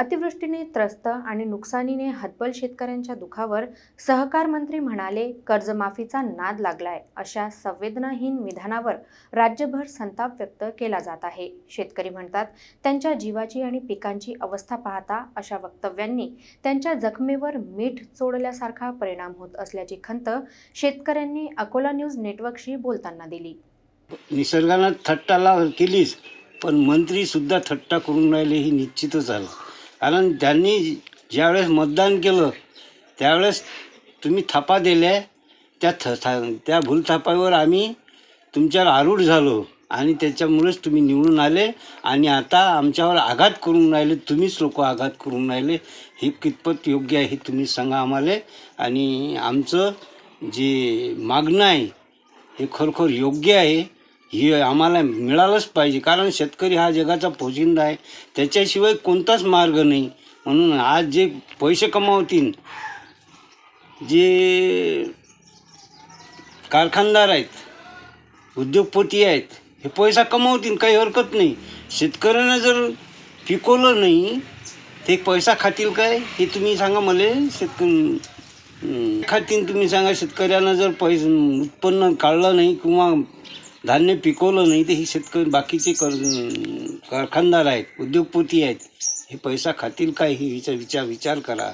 अतिवृष्टीने त्रस्त आणि नुकसानीने हतबल शेतकऱ्यांच्या दुखावर सहकार मंत्री म्हणाले कर्जमाफीचा नाद लागलाय अशा संवेदनाहीन विधानावर राज्यभर संताप व्यक्त केला जात आहे. शेतकरी म्हणतात त्यांच्या जीवाची आणि पिकांची अवस्था पाहता अशा वक्तव्यांनी त्यांच्या जखमेवर मीठ चोडल्यासारखा परिणाम होत असल्याची खंत शेतकऱ्यांनी अकोला न्यूज नेटवर्कशी बोलताना दिली. निसर्गानं थट्टाला केलीच पण मंत्रीसुद्धा थट्टा करून राहिले ही निश्चितच आलं कारण त्यांनी ज्यावेळेस मतदान केलं त्यावेळेस तुम्ही थापा दिल्या त्या थ था त्या भूलथापावर आम्ही तुमच्यावर आरूढ झालो आणि त्याच्यामुळेच तुम्ही निवडून आले आणि आता आमच्यावर आघात करून राहिले तुम्हीच लोक आघात करून राहिले. हे कितपत योग्य आहे हे तुम्ही सांगा आम्हाला. आणि आमचं जे मागणं आहे हे खरोखर योग्य आहे. हे आम्हाला मिळालंच पाहिजे. कारण शेतकरी हा जगाचा पोशिंदा आहे. त्याच्याशिवाय कोणताच मार्ग नाही. म्हणून आज जे पैसे कमावतील जे कारखानदार आहेत उद्योगपती आहेत हे पैसा कमावतील काही हरकत नाही. शेतकऱ्यांना जर पिकवलं नाही ते पैसा खातील काय? हे तुम्ही सांगा मला. शेतकरी खातील तुम्ही सांगा. शेतकऱ्यांना जर पैसे उत्पन्न काढलं नाही किंवा धान्य पिकवलं नाही तर हे शेतकरी बाकीचे कर कारखानदार आहेत उद्योगपती आहेत हे पैसा खातील काय? हे विचार विचार विचार करा.